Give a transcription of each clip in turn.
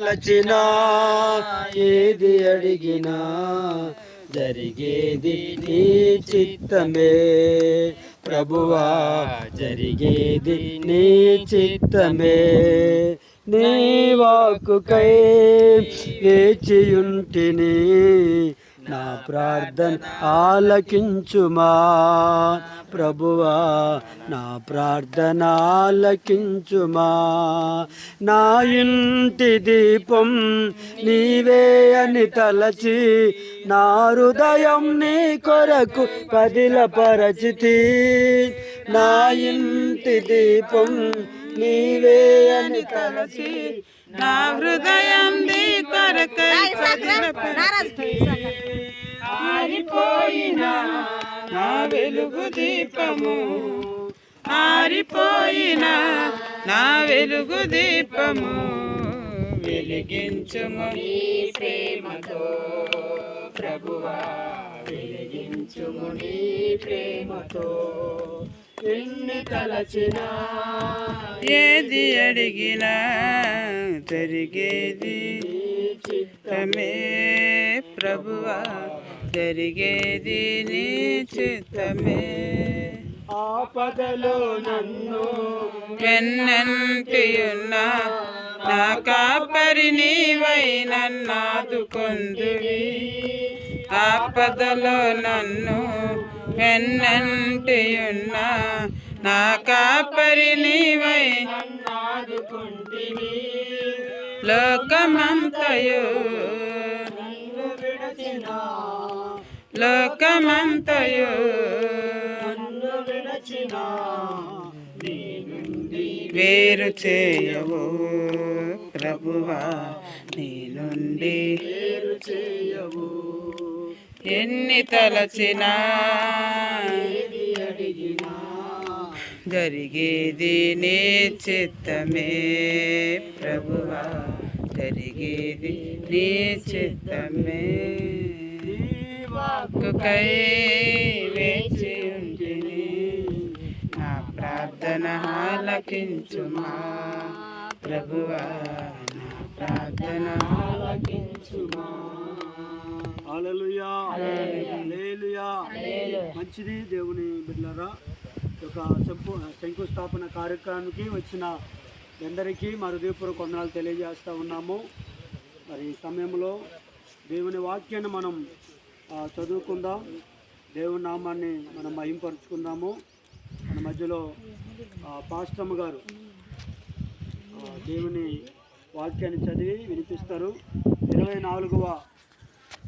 లచినా ఏది అడిగినా జరిగేది నీ చిత్తమే. ప్రభువా జరిగేది నీ చిత్తమే. నీ వాకుకై వేచియుంటిని నా ప్రార్థన ఆలకించుమా. ప్రభువా నా ప్రార్థన ఆలకించుమా. నా ఇంటి దీపం నీవే అని తలచి నా హృదయం నీ కొరకు పదిలపరచితి. నా ఇంటి దీపం నీవే అని తలచి నా హృదయం నీ కొరకై ఆరిపోయిన నా వెలుగు దీపము. ఆరిపోయిన నా వెలుగు దీపము. వెలిగించుము నీ ప్రేమతో. ప్రభువా వెలిగించుము నీ ప్రేమతో. ఎన్ని తలచినా ఏది అడిగినా జరిగేది చిత్తమే ప్రభువా జరిగేది నీ చిత్తమే. ఆపదలో నన్ను వెన్నంటియున్నా నా కాపరి నీవై నన్నాదుకొందువి ఆపదలో నన్ను వెన్నంటియున్నా నా కాపరి నీవై లోకమంతయు. లోకమంతయు. వేరు చేయవు ప్రభువా నీ నుండి వేరు చేయవు. ఎన్ని తలచినా జరిగేది నీ చిత్తమే ప్రభువా. జరిగేది నీ చిత్తమే. నీ వాక్కుకై వేచి ఉంటుంది నా ప్రార్థన ఆలకించుమా ప్రభువా నా ప్రార్థన ఆలకించుమా హల్లెలూయా. మంచిది దేవుని బిడ్డలారా. ఈ యొక్క శంపు శంకుస్థాపన కార్యక్రమానికి వచ్చిన అందరికీ మా హృదయపూర్వక వందనాలు తెలియజేస్తూ ఉన్నాము. మరి ఈ సమయంలో దేవుని వాక్యాన్ని మనం చదువుకుందాం. దేవుని నామాన్ని మనం మహింపరుచుకుందాము. మన మధ్యలో పాస్టమ్ గారు దేవుని వాక్యాన్ని చదివి వినిపిస్తారు. ఇరవై నాలుగవ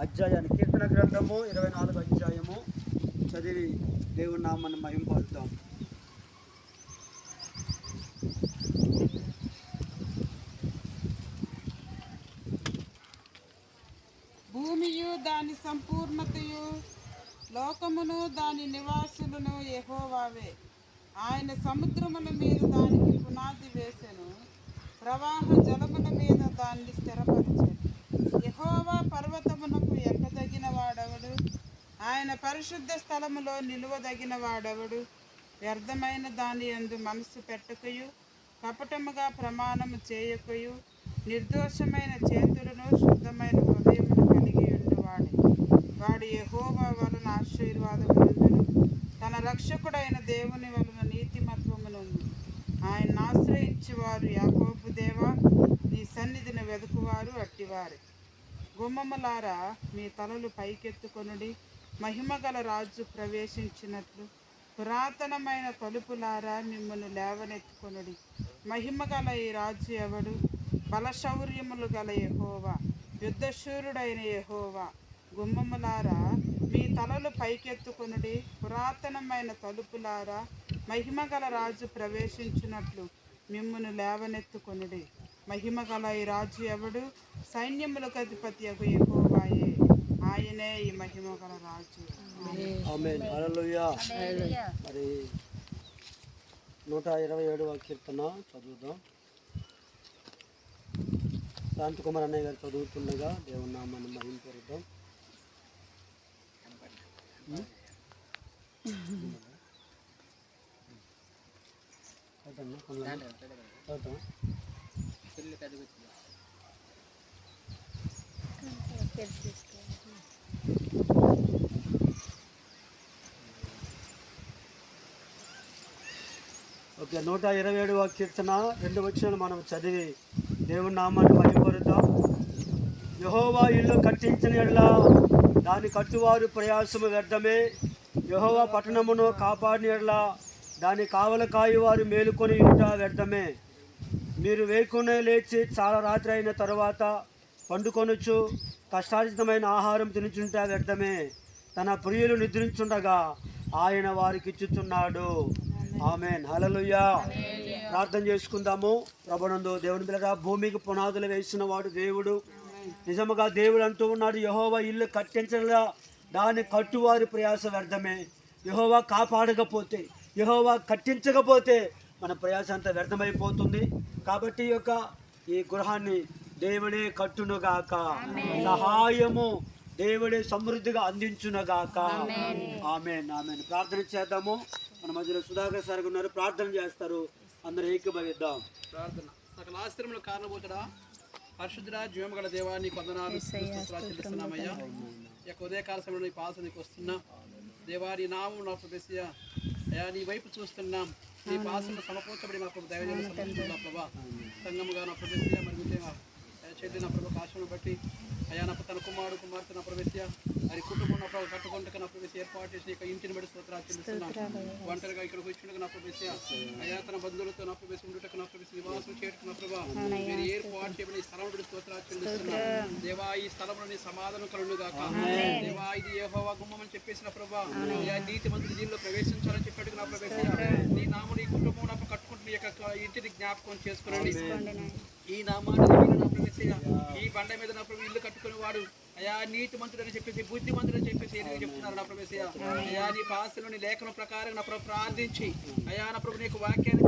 అధ్యాయాన్ని కీర్తన గ్రంథము ఇరవై నాలుగు అధ్యాయము. చదివి దేవుని నామాన్ని మహింపరుద్దాం. భూమియు దాని సంపూర్ణతయు లోకమును దాని నివాసులను ఎహోవావే ఆయన సముద్రముల మీద దానికి పునాది వేసెను. ప్రవాహ జలముల మీద దాన్ని స్థిరపరిచెను యెహోవా పర్వతమునకు ఎక్కదగిన వాడెవడు ఆయన పరిశుద్ధ స్థలములో నిలువదగిన వాడెవడు? వ్యర్థమైన దాని యందు మనసు పెట్టకయు కపటముగా ప్రమాణము చేయకయు నిర్దోషమైన చేతులను శుద్ధమైన హృదయమును కలిగి ఉండువాడే. వాడు యహోవా వలన ఆశీర్వాదమునందును తన రక్షకుడైన దేవుని వలన నీతిమత్వమును ఆయన ఆశ్రయించి వారు యాకోబు నీ సన్నిధిని వెదుకువారు అట్టివారు. గుమ్మములారా మీ తలలు పైకెత్తుకొనుడి. మహిమగల రాజు ప్రవేశించినట్లు పురాతనమైన తలుపులారా మిమ్మల్ని లేవనెత్తుకొనుడి. మహిమగల ఈ రాజు ఎవడు? బలశౌర్యములు గల యహోవా యుద్ధశూరుడైన యహోవా. గుమ్మములారా మీ తలలు పైకెత్తుకొనుడి పురాతనమైన తలుపులారా మహిమగల రాజు ప్రవేశించినట్లు మిమ్మును లేవనెత్తుకొనుడి. మహిమగల ఈ రాజు ఎవడు? సైన్యములకు అధిపతి యగు యెహోవాయే ఆయనే ఈ మహిమగల రాజు ఆమేన్ హల్లెలూయా మరి నూట ఇరవై ఏడవ కీర్తన చదువుదాం శాంతకుమార్ అన్నయ్య గారు చదువుతుండగా దేవుని నామాన్ని మహింపరుద్దాం. చదువుతాం నూట ఇరవై ఏడవ కీర్తన రెండు వచ్చిన మనం చదివి దేవుని నామాన్ని మహిమపరుద్దాం. యహోవా ఇల్లు కట్టించిన ఎడల దాని కట్టువారు ప్రయాసము వ్యర్థమే. యహోవా పట్టణమును కాపాడిన ఎడల దాని కావల కాయువారు మేలుకొని ఉంట వ్యర్థమే. మీరు వేకునే లేచి చాలా రాత్రి అయిన తర్వాత పండుకొనొచ్చు కష్టార్జితమైన ఆహారం తినుచుంట వ్యర్థమే. తన ప్రియులు నిద్రించుండగా ఆయన వారికి ఇచ్చుచున్నాడు. ఆమెన్. హల్లెలూయా. ప్రార్థన చేసుకుందాము. ప్రభునందు దేవుని పిల్లగా భూమికి పునాదులు వేసిన వాడు దేవుడు. నిజముగా దేవుడు అంటూ ఉన్నాడు యహోవా ఇల్లు కట్టించగా దాన్ని కట్టువారి ప్రయాస వ్యర్థమే. యహోవా కాపాడకపోతే యహోవా కట్టించకపోతే మన ప్రయాస అంతా వ్యర్థమైపోతుంది. కాబట్టి ఈ యొక్క ఈ గృహాన్ని దేవుడే కట్టునుగాక. సహాయము దేవుడే సమృద్ధిగా అందించునుగాక. ఆమె ఆమె ప్రార్థన చేద్దాము. మన మధ్యలో సుధాకర్ సార్ ఉన్నారు. ప్రార్థన చేస్తారు. అందరూ ఏకీభవిద్దాం. ప్రార్థన. సకల ఆశ్రమంలో కారణపోతుడా పరిశుద్ధుడా జీవము గల దేవా నీకు వందనాలు. స్తుతులు చెల్లిస్తున్నామయ్యా. ఈ యొక్క ఉదయకాల సమయంలో నీ పాస నీకు వస్తున్నా. దేవా నీ నామం నా ప్రవేశ అయ్యా నీ వైపు చూస్తున్నాం. నీ పాసను సమకూర్చబడి మాకు దైవజన సమర్పిస్తున్నా ప్రభా? సంగముగా నా ప్రవేశ మరి చెల్లి నా ప్రభు కాశను బట్టి అయ్యా నా తన కుమారుడు కుమార్తె నా ప్రవేశ మరి కుటుంబం నా కట్టుకుంటూ నా ప్రవేశ ఏర్పాటు చేసి ఇక ఇంటిని బట్టి స్తోత్రాలు చెల్లిస్తున్నాం ఒంటరిగా ఇక్కడికి వచ్చిండగా నా అయ్యా తన బంధువులతో నా ప్రవేశ ఉండుటకు నా ప్రవేశ నివాసం చేయటకు నా ప్రభా మీరు ఏర్పాటు చేయబడిన ఈ స్థలం బట్టి స్తోత్రాలు చెల్లిస్తున్నాం దేవా ఈ స్థలంలో నీ సమాధానం కలుగు గాక దేవా ఇది యెహోవా గుమ్మం అని చెప్పేసిన ప్రభా నీతి మంత్రి దీనిలో ప్రవేశించాలని చెప్పాడు నా ప్రవేశ నీ నామం నీ కుటుంబం నా కట్టుకుంటున్న యొక్క ఇంటిని జ్ఞాపకం చేసుకునండి. ఈ నామాన్ని నా ప్రవేశ ఈ బండ మీద నా ప్రభు ఇల్లు కట్టుకుని వాడు అయ్యా నీతి మంత్రుడు అని చెప్పేసి బుద్ధి అని చెప్పేసి చెప్తున్నారు నా ప్రభు అయ్యా నీ పాసలోని లేఖన ప్రకారం నా ప్రభు ప్రార్థించి అయ్యా నా ప్రభు నీకు వాక్యాన్ని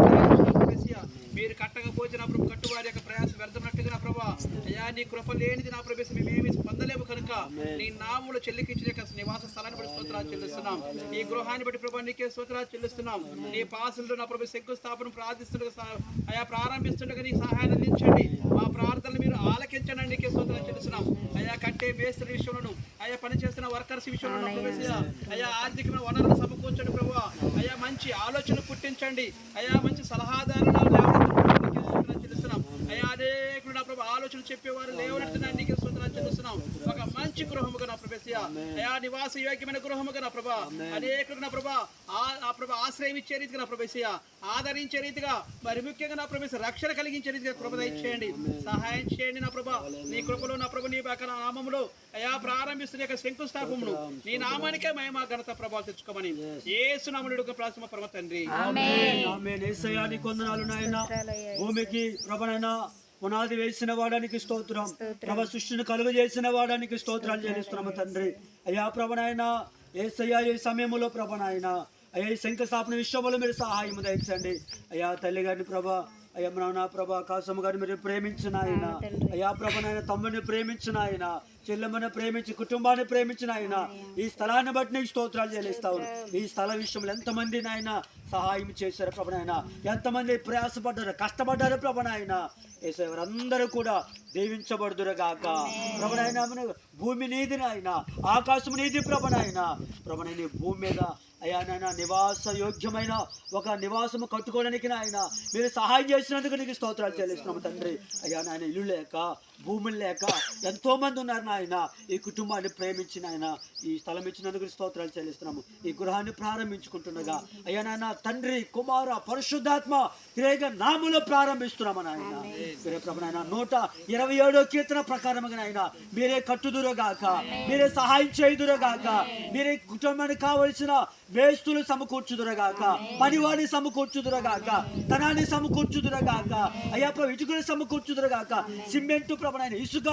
మీరు కట్టకపోతే నా ప్రభు కట్టువారి యొక్క ప్రయాసం వ్యర్థమన్నట్టుగా నా ప్రభా. అయా నీ కృప లేనిది నా ప్రభు మేమేమి పొందలేము కనుక. నీ నాములు చెల్లికించిన యొక్క నివాస స్థలాన్ని బట్టి స్తోత్రాలు చెల్లిస్తున్నాం. ఈ గృహాన్ని బట్టి ప్రభా నీకే స్తోత్రాలు చెల్లిస్తున్నాం. నీ పాసులు నా ప్రభు శంకుస్థాపన ప్రార్థిస్తుండగా అయా ప్రారంభిస్తుండగా నీ సహాయాన్ని అందించండి. మా ప్రార్థనలు మీరు ఆలకించండి. నీకే స్తోత్రాలు చెల్లిస్తున్నాం. అయా కట్టే మేస్త్రి విషయంలోను అయా పని చేస్తున్న వర్కర్స్ విషయంలో నా అయా ఆర్థికమైన వనరులు సమకూర్చండి ప్రభు. అయా మంచి ఆలోచన పుట్టించండి. అయా మంచి సలహాదారులు లేవనెత్తుకోవడానికి నీకే స్తోత్రాలు చెల్లిస్తున్నాం అయా అనేకులు నా ప్రభు ఆలోచన చెప్పేవారు లేవనెత్తున్నాను నీకే స్తోత్రాలు చెల్లిస్తున్నాం ఒక మంచి గృహముగా నా ప్రభేసయ్య అయా నివాస యోగ్యమైన గృహముగా నా ప్రభా. అనేకులు నా ప్రభా ఆ- ఆ ప్రభా ఆశ్రయం ఇచ్చే రీతిగా నా ప్రభేసయ్య ఆదరించే రీతిగా మరి ముఖ్యంగా నా ప్రభేస రక్షణ కలిగించే రీతిగా కృప దయచేయండి. సహాయం చేయండి నా ప్రభా. నీ కృపలో నా ప్రభు నీ యొక్క నామములో అయా ప్రారంభిస్తున్న యొక్క శంకుస్థాపమును నీ నామానికే మహిమ ఘనత ప్రభావం తెచ్చుకోమని ఏసు నామనుడు ప్రాసమ పరమ తండ్రి. భూమికి ప్రభనైనా పునాది వేసిన వాడానికి స్తోత్రం. ప్రభ సృష్టిని కలుగు చేసిన వాడానికి స్తోత్రాలు చెల్లిస్తున్నాము తండ్రి. అయ్యా ప్రభనైనా ఏసయ్యా ఈ సమయంలో ప్రభనైనా అయ్యా ఈ శంఖస్థాపన విషయంలో మీరు సహాయం దయచండి అయ్యా తల్లి గారిని ప్రభ అయ్యా నాన్న ప్రభ కాసమ్మ గారిని మీరు ప్రేమించిన ఆయన. అయ్యా ప్రభనైనా తమ్ముడిని ప్రేమించిన ఆయన చెల్లెమ్మని ప్రేమించి కుటుంబాన్ని ప్రేమించిన ఆయన. ఈ స్థలాన్ని బట్టి నీకు స్తోత్రాలు చెల్లిస్తావు ఈ స్థల విషయంలో ఎంతమంది నాయన సహాయం చేశారు ప్రభనైనా ఎంతమంది ప్రయాసపడ్డారు కష్టపడ్డారు ప్రభనైనా వారందరూ కూడా దీవించబడుదురుగాక. ప్రభనైనా భూమి నీది నాయన. ఆకాశం నీది ప్రభనైన ప్రభనైన భూమి మీద అయ్యా నాయన నివాస యోగ్యమైన ఒక నివాసము కట్టుకోవడానికి నాయన మీరు సహాయం చేసినందుకు నీకు స్తోత్రాలు చెల్లిస్తున్నాము తండ్రి. అయ్యా నాయన ఇల్లు లేక భూములు లేక ఎంతో మంది ఉన్నారు నాయన ఈ కుటుంబాన్ని ప్రేమించిన ఆయన ఈ స్థలం ఇచ్చినందుకు స్తోత్రాలు చెల్లిస్తున్నాము. ఈ గృహాన్ని ప్రారంభించుకుంటుండగా అయ్యా నాయన తండ్రి కుమార పరిశుద్ధాత్మ త్రేగ నాములో ప్రారంభిస్తున్నాము నాయన. ప్రభు నాయన నూట ఇరవై ఏడో కీర్తన ప్రకారముగా నాయన మీరే కట్టుదురుగాక మీరే సహాయం చేయుదురుగాక మీరే కుటుంబానికి కావలసిన వేస్తులు సమకూర్చుదురుగాక పనివాడిని సమకూర్చుదురుగాక ధనాన్ని సమకూర్చుదురుగాక అయ్యా ప్రభు ఇటుకలు సమకూర్చుదురుగాక సిమెంట్ ప్రభనైన ఇసుక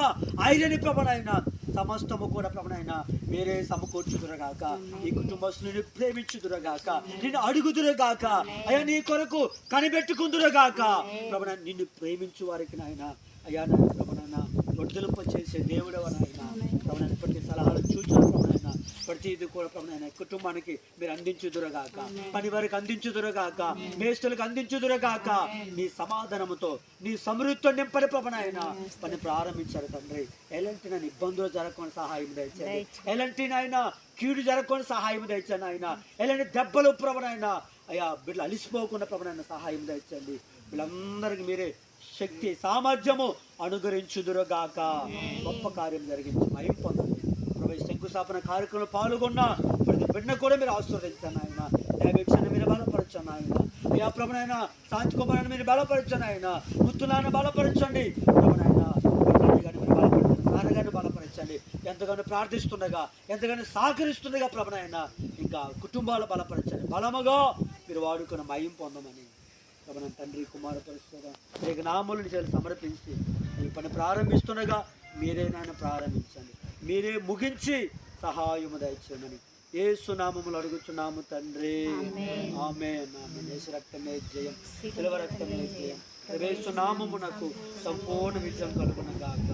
ఐరన్ ప్రభనైన సమస్తము కూడా ప్రభనైన మీరే సమకూర్చుదురుగాక ఈ కుటుంబస్తుని ప్రేమించుదురుగాక నిన్ను అడుగుదురుగాక అయ్యా నీ కొరకు కనిపెట్టుకుందురుగాక ప్రభన నిన్ను ప్రేమించు వారికి నాయన అయ్యా నాయన ప్రభనైనా ఒడ్డులుంప చేసే దేవుడవ నాయన ప్రభనైన ప్రతి సలహాలు చూచాను ప్రభనైనా ప్రతి ప్రతిది కూడా ప్రభునైనా కుటుంబానికి మీరు అందించుదురుగాక. పని వారికి అందించుదురుగాక. మేస్తులకు అందించుదురుగాక. నీ సమాధానముతో నీ సమృద్ధితో నింపని ప్రభునైనా పని ప్రారంభించారు తండ్రి. ఎలాంటి నన్ను ఇబ్బందులు జరగకుండా సహాయం దయచేయండి. ఎలాంటి నాయన కీడు జరగకుండా సహాయం దయచండి ఆయన. ఎలాంటి దెబ్బలు ప్రభునైనా అయ్యా బిడ్డలు అలిసిపోకుండా ప్రభునైనా సహాయం దయచండి వీళ్ళందరికీ మీరే శక్తి సామర్థ్యము అనుగ్రహించుదురుగాక. గొప్ప కార్యం జరిగించి మహిం స్థాపన శంకుస్థాపన కార్యక్రమంలో పాల్గొన్న ప్రతి బిడ్డ కూడా మీరు ఆశీర్వదించాను ఆయన. డయాబెటిస్ మీరు బలపరచండి ఆయన. అయ్యా ప్రభునైనా శాంతి అని మీరు బలపరచాను ఆయన. ముత్తులాన్ని బలపరచండి. ప్రభునైనా గారిని మీరు బలపరచండి. బలపరచండి. ఎంతగానో ప్రార్థిస్తుండగా ఎంతగానో సహకరిస్తుండగా ప్రభునైనా ఇంకా కుటుంబాలు బలపరచండి. బలముగా మీరు వాడుకున్న మయం పొందమని మన తండ్రి కుమార పరిస్థితిగా మీకు నామలు చేయాలి సమర్పించి మీ పని ప్రారంభిస్తుండగా మీరే నాయన ప్రారంభించండి. మీరే ముగించి సహాయము దయచేయమని ఏ సునామములు అడుగుచున్నాము తండ్రి. ఆమె రక్తమే జయం శిలవ రక్తమే జయం. నామమునకు సంపూర్ణ విజయం కలుగునగాక